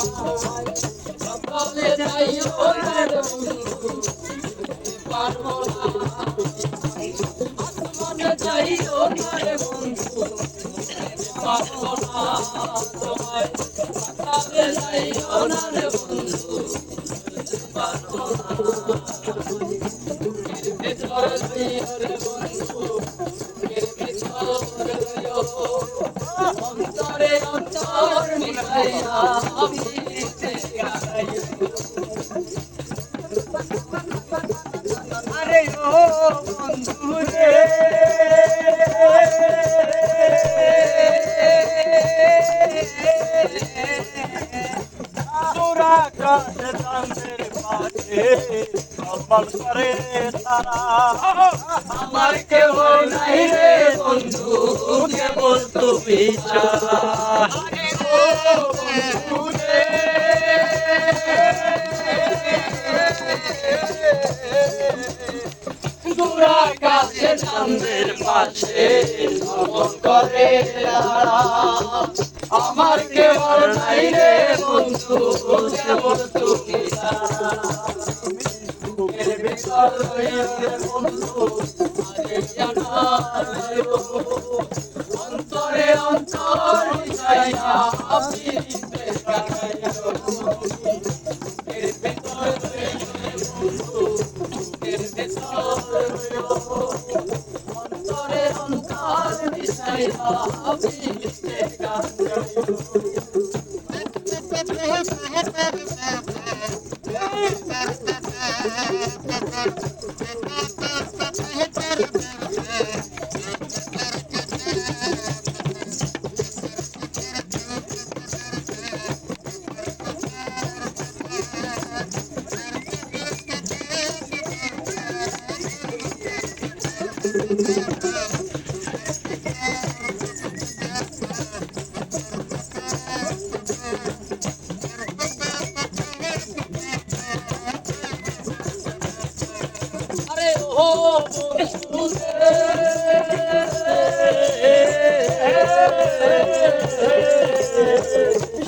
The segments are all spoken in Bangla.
সকালে বন্ধু পারব না রে বন্ধু পারব না সকালে রে বন্ধু পারব না ভেতর বন্ধু আরে ও বন্ধু রে তোরা কাছে চাঁদের পাশে কপাল করে তারা আমার কেউ নাই রে বন্ধু কেবল তুমি ছাড়া কাছে চাঁদের পাশে করে। আমার কেবল নাই রে বন্ধু কেবল বুকের ভিতর রইও। অন্তরে অন্তর মিশাইয়া পিরিতে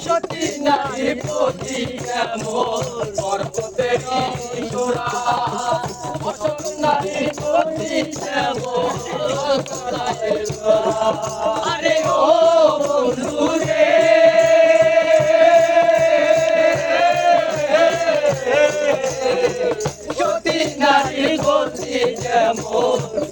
সতী নারী পতি কেমন আরে ও বন্ধু রে সতী নারী পতি যেমন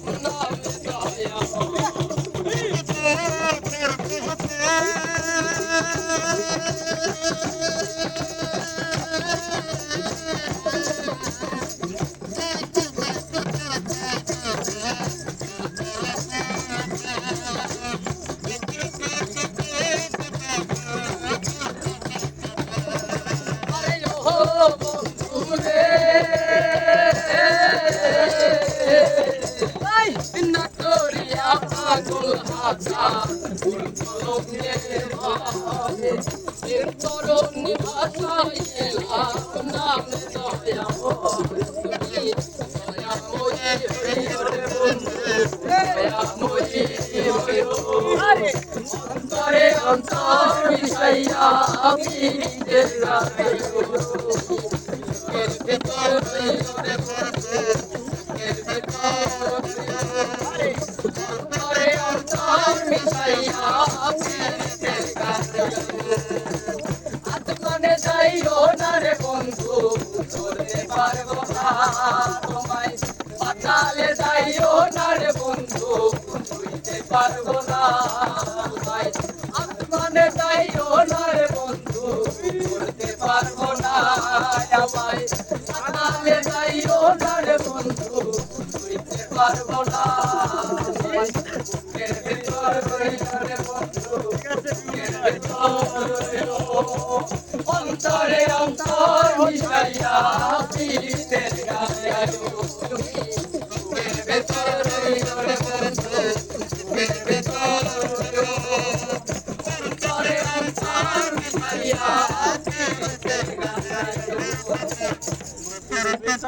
দিতে আই উড়িয়া তরুণী ভাষায় এলাম নাম দয়া অন্তরে অন্তর মিশাইয়া আমি রাখাইও এর ভেতর রইলে আত্মনে যাইও না রে বন্ধু। ধরতে পারব না আমায়। পাতালে যাইও না রে বন্ধু। ধুইতে পারব না অন্তরে অন্তর মিশাইয়া